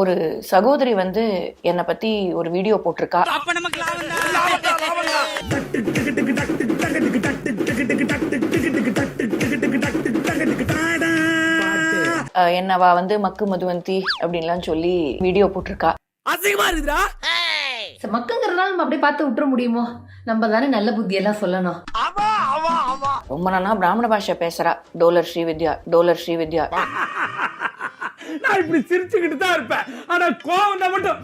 ஒரு சகோதரி வந்து என்னை பத்தி ஒரு வீடியோ போட்டிருக்கா. என்னவா வந்து மக்கு மதுவந்தி அப்படின்லாம் சொல்லி வீடியோ போட்டிருக்கா. அசிங்கமா இருக்குதா மக்குங்கிறதுனால நம்ம அப்படியே பார்த்து விட்டுற முடியுமோ? நம்ம தானே நல்ல புத்தியெல்லாம் சொல்லணும். ரொம்ப நாளா பிராமண பாஷை பேசுறா. டோலர் ஸ்ரீவித்யா டோலர் ஸ்ரீவித்யா. நான் இப்படி சிரிச்சுக்கிட்டு தான் இருப்பேன். ஆனா கோவம் மட்டும்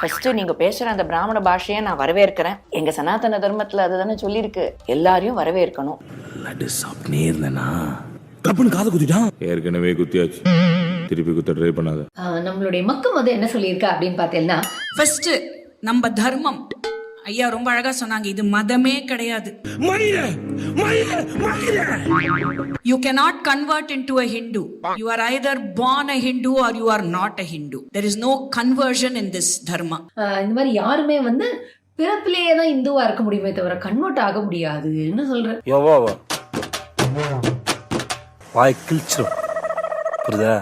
ஃபர்ஸ்ட் நீங்க பேசுற அந்த பிராமண பாஷையை நான் வரவேற்கிறேன். எங்க சனாதன தர்மத்துல அதுதானே சொல்லியிருக்கு. எல்லாரையும் வரவேற்கணும். லட்டு சாப்பிட்டே இருந்தேனா? கப்புன்னு காது குத்திட்டான். ஏற்கனவே குத்தியாச்சு. திருப்பி குத்த ட்ரை பண்ணாத. நம்மளுடைய மக்கம் வந்து என்ன சொல்லியிருக்கா அப்படின்னு பார்த்தீங்கன்னா ஃபர்ஸ்ட் நம்ம தர்மம். ஐயா ரொம்ப அழகா சொன்னாங்க இது மதமே கிடையாது. You cannot convert into a hindu. You are either born a hindu or you are not a hindu. There is no conversion in this dharma. Ah, இந்த மாதிரி யாருமே வந்து பிறப்பிலேயே தான் இந்துவா இருக்க முடியுமே தவிர கன்வெர்ட் ஆக முடியாது. என்ன சொல்ற? எவ்வாவா வாய் கிழிச்சிடும் புரியுதா?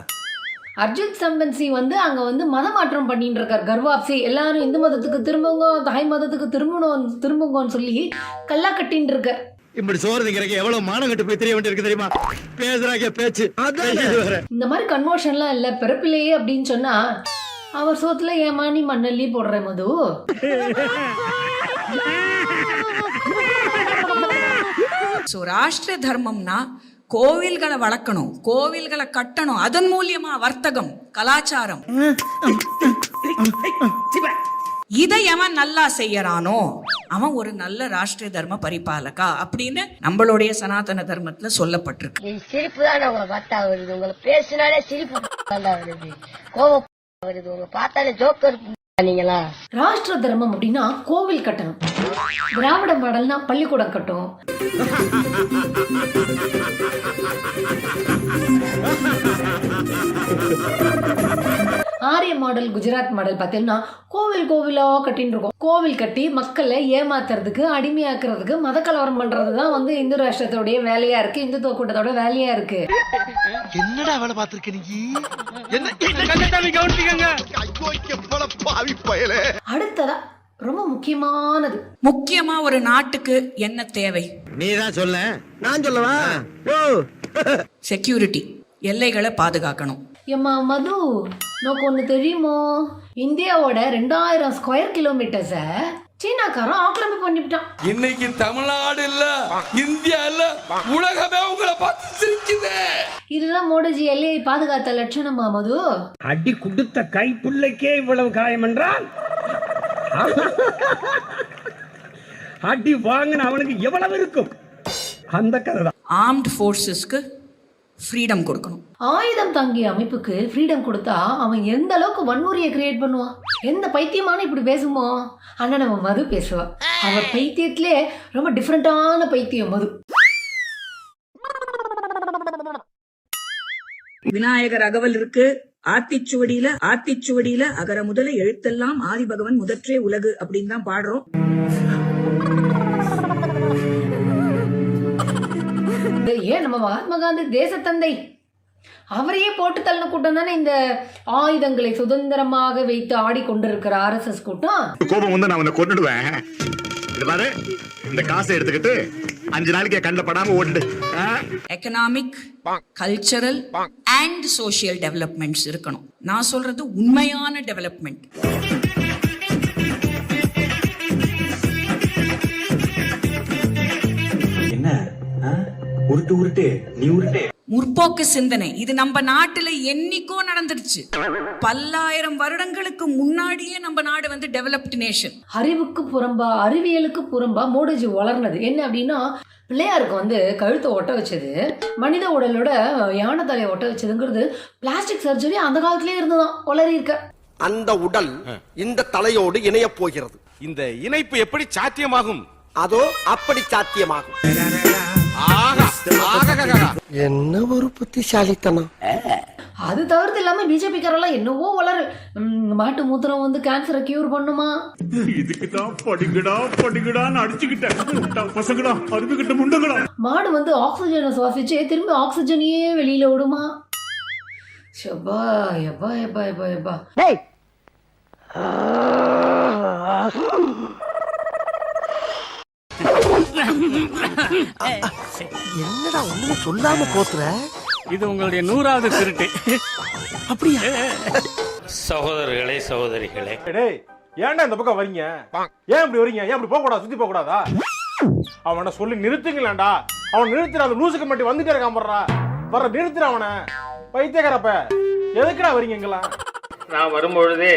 அர்ஜுன் சம்பன்சி வந்து அங்க வந்து மத மாற்றம் பண்ணிட்டு இருக்கார். கர்வாப்சி எல்லாரும் இந்து மதத்துக்கு திரும்புங்க தாய் மதத்துக்கு திரும்பணும் திரும்புங்கன்னு சொல்லி கல்லா கட்டின்னு இருக்கார். இப்படி சோறு திங்கிறக்கு எவ்வளவு மானம் கட்டு போய் தெரிய வேண்டியிருக்கு தெரியுமா? பேசுறாங்க பேச்சு. இந்த மாதிரி கன்வர்ஷன்லாம் இல்ல பிறப்பிலேயே அப்படின்னு சொன்னா அவர் சோத்துல ஏமா நீ மண்ணல்லி போடுற மது. ஸோ ராஷ்டிர தர்மம்னா கோவில்களை வளர்க்கணும் கோவில்களை கட்டணும். அதன் மூலியமா வர்த்தகம் கலாச்சாரம். இதை அவன் நல்லா செய்யறானோ அவன் ஒரு நல்ல ராஷ்டிரிய தர்ம பரிபாலகா அப்படின்னு நம்மளுடைய சனாதன தர்மத்துல சொல்லப்பட்டிருக்கு. சிரிப்பு தான் உங்களை பார்த்தா வருது. உங்களை பேசினாலே சிரிப்பு வருது. கோவம் வருது. உங்களை பார்த்தாலே ஜோக்கர் ராஷ்டிர தர்மம் அப்படின்னா கோவில் கட்டணும். திராவிட மாடல்னா பள்ளிக்கூடம் கட்டும். ஆரிய மாடல் குஜராத் மாடல் பார்த்தீங்கன்னா கோவில் கோவிலா கட்டின்னு இருக்கும். கோவில் கட்டி மக்களை ஏமாத்துறதுக்கு அடிமையாக்குறதுக்கு மத கலவரம் பண்றது தான் வந்து இந்து ராஷ்டிரத்தோடைய வேலையா இருக்கு. இந்துத்துவ கூட்டத்தோட வேலையா இருக்கு. என்னடா வேலை பார்த்திருக்க நீ? என்ன கவனிச்சுக்கங்க. ஐயோ எவ்வளவு பாவி பயலே. அடுத்ததா ரொம்ப முக்கியமானது. முக்கியமா ஒரு நாட்டுக்கு என்ன தேவை? நீ தான் சொல்ல. நான் சொல்லவா? ஓ செக்யூரிட்டி எல்லைகளை பாதுகாக்கணும். எம்மா மது நோக்கு ஒன்று தெரியுமோ? இந்தியாவோட ரெண்டாயிரம் ஸ்கொயர் கிலோமீட்டர்ஸை சீனாக்காரன் ஆக்கிரமிப்பு பண்ணிவிட்டான். இன்னைக்கு தமிழ்நாடு இல்ல இந்தியா இல்ல உலகமே உங்களை பார்த்து சிரிக்குது. இதுதான் மோடிஜி எல்லையை பாதுகாத்த லட்சணமா மது? அடி கொடுத்த கைப்புள்ளைக்கே இவ்வளவு காயம் என்றால்? அடி வாங்கின அவனுக்கு எவ்வளவு இருக்கும்? அந்த கதை தான் ஆர்ம்ட் ஃபோர்ஸஸ்க்கு ஃப்ரீடம் கொடுக்கணும். ஆயுதம் தாங்கிய அமைப்புக்கு ஃப்ரீடம் கொடுத்தா அவன் எந்த அளவுக்கு வன்முறையை கிரியேட் பண்ணுவான்? எந்த பைத்தியமான இப்படி பேசுமோ? அண்ணா நம்ம மது பேசுவா. அவ பைத்தியத்திலே ரொம்ப டிஃப்ரெண்டான பைத்தியம் மது. விநாயகர் அகவல் இருக்கு. ஆத்திச்சுவடியில ஆத்திச்சுவடியில அகர முதல எழுத்தெல்லாம் ஆதி பகவன் முதற்றே உலகு அப்படின்னு தான் பாடுறோம். ஏன் நம்ம மகாத்மா காந்தி தேசத்தந்தை அவரையே போட்டு தள்ளின கூட்டம் தானே இந்த ஆயுதங்களை சுதந்திரமாக வைத்து ஆடிக்கொண்டிருக்கிற ஆர்எஸ்எஸ் கூட்டம்? கோபம் வந்து நான் உன்னை கொண்டுடுவேன் இது பாரு இந்த காசை எடுத்துக்கிட்டு அஞ்சு நாளைக்கு கண்ணில் படாம ஓட்டு. Economic cultural and social developments இருக்கணும். நான் சொல்றது உண்மையான டெவலப்மெண்ட் என்ன? உருட்டு உருட்டு நீ உருட்டு. முற்போக்கு சிந்தனை. இது நம்ம நாட்டுல என்னைக்கோ நடந்துருச்சு பல்லாயிரம் வருடங்களுக்கு முன்னாடியே நம்ம நாடு வந்து டெவலப்டு நேஷன் அறிவுக்கு புறம்பா அறிவியலுக்கு புறம்பா மோடிஜி வளர்னது. என்ன அப்படின்னா பிள்ளையாருக்கு வந்து கழுத்தை ஒட்ட வச்சது மனித உடலோட யானை தலையை ஒட்ட வச்சதுங்கிறது பிளாஸ்டிக் சர்ஜரி அந்த காலத்திலே இருந்துதான் வளரி இருக்க. அந்த உடல் இந்த தலையோடு இணைய போகிறது. இந்த இணைப்பு எப்படி சாத்தியமாகும்? அதோ அப்படி சாத்தியமாகும். என்ன ஒரு புத்திசாலித்தனம். அது தவிர்த்து இல்லாம பிஜேபிக்காரெல்லாம் என்னவோ வளரு. மாட்டு மூத்திரம் வந்து கேன்சரை கியூர் பண்ணுமா? இதுக்கு தான் படிக்கடா படிக்கடான்னு அடிச்சுக்கிட்டேன். பசங்கடா அருமைக்கிட்ட முண்டங்கடா. மாடு வந்து ஆக்சிஜனை சுவாசிச்சு திரும்பி ஆக்சிஜனையே வெளியில விடுமா ஷபா எப்பா எப்பா எப்பா எப்பா டேய். என்னடா ஒண்ணுமே சொல்லாம போத்துற இது உங்களுடைய நூறாவது திருட்டு. சகோதரர்களே சகோதரிகளே. டேய் ஏன்டா இந்த பக்கம் வரீங்க? ஏன் இப்படி வரீங்க? ஏன் இப்படி போக கூடாது சுத்தி போக கூடாதா அவனை சொல்லி நிறுத்துங்களேன்டா. அவன் நிறுத்துற அந்த லூசுக்கு மட்டும் வந்துட்டே இருக்கான் போடுறா. வர நிறுத்துற அவனை. பைத்தியக்காரப்ப எதுக்குடா வரீங்க இங்கெல்லாம்? நான் வரும்பொழுதே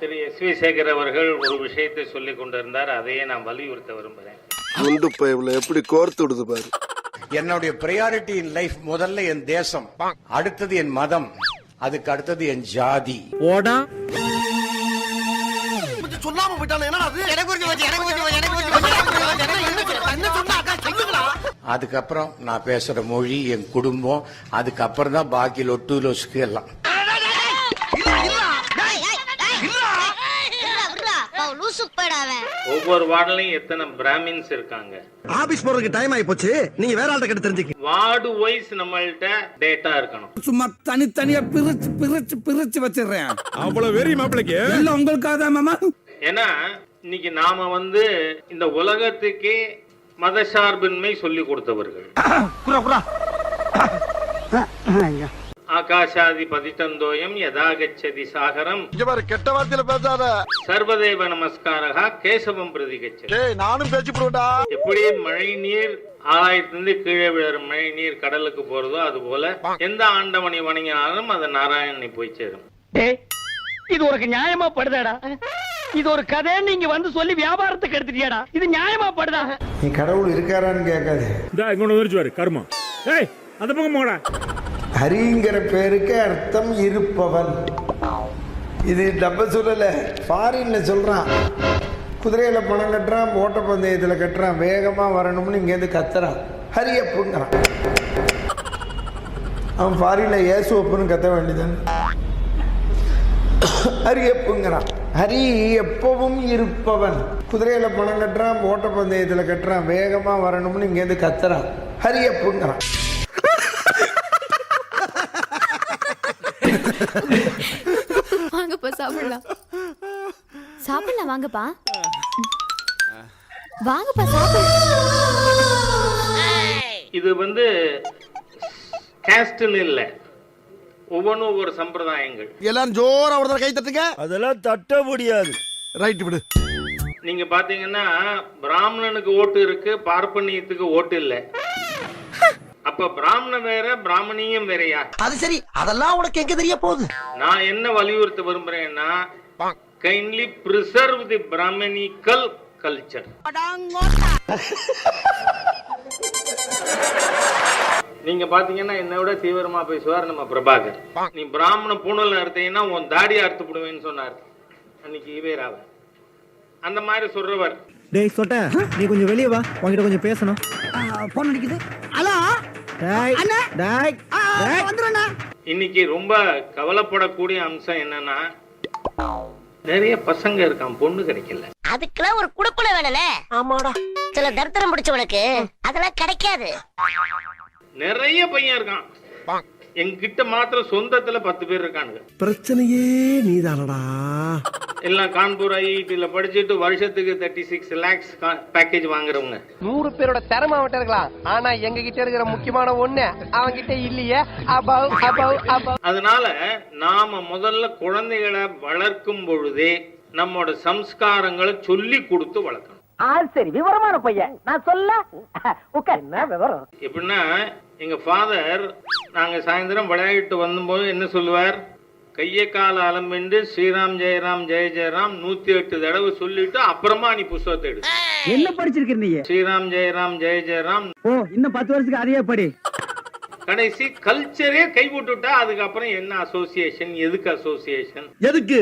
திரு எஸ் வி சேகர் அவர்கள் ஒரு விஷயத்தை சொல்லி கொண்டிருந்தார். அதையே நான் வலியுறுத்த விரும்புகிறேன். குண்டு பைப்ல எப்படி கோர்த்து விடுது பாரு. என்னுடைய பிரையாரிட்டி இன் லைஃப் முதல்ல என் தேசம் அடுத்தது என் மதம் அதுக்கு அடுத்தது என் ஜாதி. ஓடா. சொல்லாம அதுக்கப்புறம் நான் பேசுற மொழி என் குடும்பம் அதுக்கப்புறம் தான் பாக்கி லொட்டு லொசுக்கு எல்லாம். ஒவ்வொரு வார்டுலையும் எத்தனை பிராமின்ஸ் இருக்காங்க? ஆபீஸ் போறதுக்கு டைம் ஆயி போச்சு நீங்க வேற ஆள்கிட்ட கிட்ட தெரிஞ்சுக்க வார்டு வைஸ் நம்மள்ட்ட டேட்டா இருக்கணும். சும்மா தனித்தனியா பிரிச்சு பிரிச்சு பிரிச்சு வச்சிடுறேன். அவ்வளவு வெறி மாப்பிளைக்கு. எல்லாம் உங்களுக்காக தான் மாமா? ஏன்னா இன்னைக்கு நாம வந்து இந்த உலகத்துக்கே மதசார்பின்மை சொல்லி கொடுத்தவர்கள். ஆகாஷாதி பதித்தந்தோயம் யதாகச்சதி சாகரம். கெட்ட வார்த்தையில பேசாத. சர்வதேவ நமஸ்காரகா கேசவம் பிரதிகச்சதி டேய் நானும் பேச்சு எப்படி மழை நீர் ஆகாயத்திலிருந்து கீழே விழுற மழை நீர் கடலுக்கு போறதோ அது போல எந்த ஆண்டவனை வணங்கினாலும் அது நாராயணனை போய் சேரும். இது உனக்கு நியாயமா படுதாடா? இது ஒரு கதை நீங்க வந்து சொல்லி வியாபாரத்துக்கு எடுத்துட்டியாடா? இது நியாயமா படுதா? நீ கடவுள் இருக்காரான்னு கேட்காது. இந்த இங்க பாரு கர்மம் ஏய் அந்த பக்கம் போடா ஹரிங்கிற பேருக்கு அர்த்தம் இருப்பவன். இது நம்ம சொல்லலை ஃபாரின்ல சொல்றான். குதிரையில் பணம் கட்டுறான் ஓட்டப்பந்தயத்துல கட்டுறான் வேகமா வரணும்னு இங்கேருந்து கத்துறான். ஹரியப்புங்கிறான் அவன் ஃபாரின்ல ஏசுவப்புன்னு கத்த வேண்டியதான் ஹரியப்புங்கிறான் ஹரி எப்பவும் இருப்பவன். குதிரையில பணம் கட்டுறான் ஓட்டப்பந்தயத்துல கட்டுறான் வேகமாக வரணும்னு இங்கேருந்து கத்துறான். ஹரியப்புங்கிறான் வாங்கப்பா சாப்பிடலாம். சாப்பிடலாம் வாங்கப்பா. வாங்கப்பா சாப்பிட இது வந்து கேஸ்ட்னு இல்லை. ஒவ்வொன்றும் ஒவ்வொரு சம்பிரதாயங்கள். எல்லாரும் ஜோரா ஒரு தடவை கை தட்டுங்க. அதெல்லாம் தட்ட முடியாது. ரைட் விடு. நீங்க பாத்தீங்கன்னா பிராமணனுக்கு ஓட்டு இருக்கு பார்ப்பனியத்துக்கு ஓட்டு இல்ல. அப்ப பிராமணன் வேற பிராமணியம் வேறயா? அது சரி அதெல்லாம் உனக்கு எங்க தெரிய போகுது? நான் என்ன வலியுறுத்த விரும்புறேன்னா kindly preserve the Brahminical culture நீங்க பாத்தீங்கன்னா என்னை விட தீவிரமா பேசுவார் நம்ம பிரபாகர். நீ பிராமண பூணல் அறுத்தீங்கன்னா உன் தாடி அறுத்து போடுவேன்னு சொன்னார். அன்னைக்கு ஈவேராவ அந்த மாதிரி சொல்றவர். டேய் சொட்ட நீ கொஞ்சம் வெளியே வா. உன்கிட்ட கொஞ்சம் பேசணும். போன் அடிக்குது. ஹலோ? இன்னைக்கு ரொம்ப கவலைப்படக்கூடிய அம்சம் என்னன்னா நிறைய பசங்க இருக்கான் பொண்ணு கிடைக்கல. அதுக்கெல்லாம் ஒரு குடுப்புல வேணும்ல. ஆமாடா. சில தரித்திரம் பிடிச்சவனுக்கு அதெல்லாம் கிடைக்காது. நிறைய பையன் இருக்கான். என்கிட்ட மாத்திரம் சொந்தத்துல பத்து பேர் இருக்கானுங்க. பிரச்சனையே நீதானடா. எல்லாம் கான்பூர் ஐஐடில படிச்சுட்டு வருஷத்துக்கு தேர்ட்டி சிக்ஸ் லேக்ஸ் பேக்கேஜ் வாங்குறவங்க. நூறு பேரோட திறமை அவன்கிட்ட இருக்கலாம். ஆனா எங்க கிட்ட இருக்கிற முக்கியமான ஒண்ணு அவன் கிட்ட இல்லையே. அபவ் அபவ் அபவ் அதனால நாம முதல்ல குழந்தைகளை வளர்க்கும் பொழுதே நம்மோட சம்ஸ்காரங்களை சொல்லி கொடுத்து வளர்க்கணும். சரி விவரமான பையன். நான் சொல்ல என்ன விவரம்? எப்படின்னா எங்க ஃபாதர் நாங்க சாயந்தரம் விளையாடிட்டு வந்தபோது என்ன சொல்லுவார்? கைய கால அலம்பிண்டு ஸ்ரீராம் ஜெயராம் ஜெய ஜெயராம் நூத்தி எட்டு தடவை சொல்லிட்டு அப்புறமா நீ புஸ்தகத்தை எடு. என்ன படிச்சிருக்க நீ? ஸ்ரீராம் ஜெயராம் ஜெய ஜெயராம். ஓ இன்னும் பத்து வருஷத்துக்கு அதையே படி. கடைசி கல்ச்சரே கை விட்டுட்டா அதுக்கப்புறம் என்ன அசோசியேஷன் எதுக்கு அசோசியேஷன் எதுக்கு?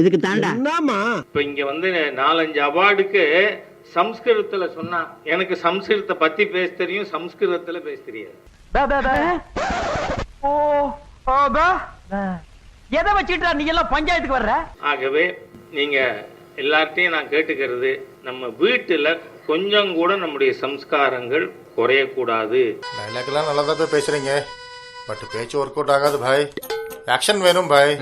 இதுக்கு தாண்டா. என்னமா இப்ப இங்க வந்து நாலஞ்சு அவார்டுக்கு சம்ஸ்கிருதத்துல சொன்னா எனக்கு சம்ஸ்கிருதத்தை பத்தி பேச தெரியும் சம்ஸ்கிருதத்துல பேச தெரியாது. எதை வச்சுட்டா நீ எல்லாம் பஞ்சாயத்துக்கு வர்ற? ஆகவே நீங்க எல்லார்ட்டையும் நான் கேட்டுக்கிறது நம்ம வீட்டுல கொஞ்சம் கூட நம்முடைய சம்ஸ்காரங்கள் குறையக்கூடாது. டைலாக்லாம் நல்லா தான் பேசுறீங்க. பட் பேச்சு ஒர்க் அவுட் ஆகாது பாய். ஆக்ஷன் வேணும் பாய்